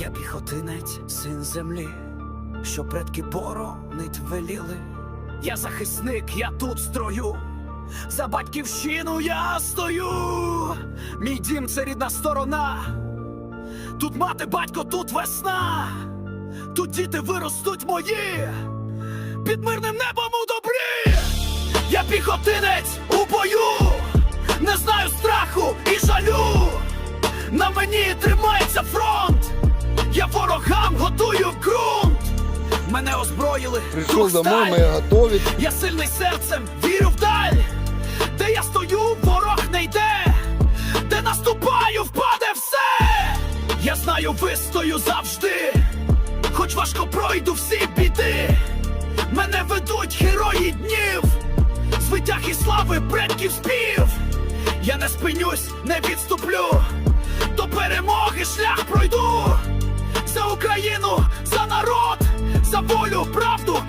Я піхотинець, син землі, що предки боронить веліли. Я захисник, я тут строю. За батьківщину я стою. Мій дім це рідна сторона. Тут мати, батько, тут весна. Тут діти виростуть мої. Під мирним небом у добрі. Я піхотинець у бою. Не знаю страху і жалю. На мені тримається фронт. Мене озброїли. Дух домой, мы готовить. Я сильний серцем, вірю вдаль, де я стою, ворог не йде, де наступаю, впаде все. Я знаю, вистою завжди, хоч важко пройду всі біди. Мене ведуть герої днів, з витяг і слави предків спів. Я не спинюсь, не відступлю, до перемоги шлях пройду. orgulho pronto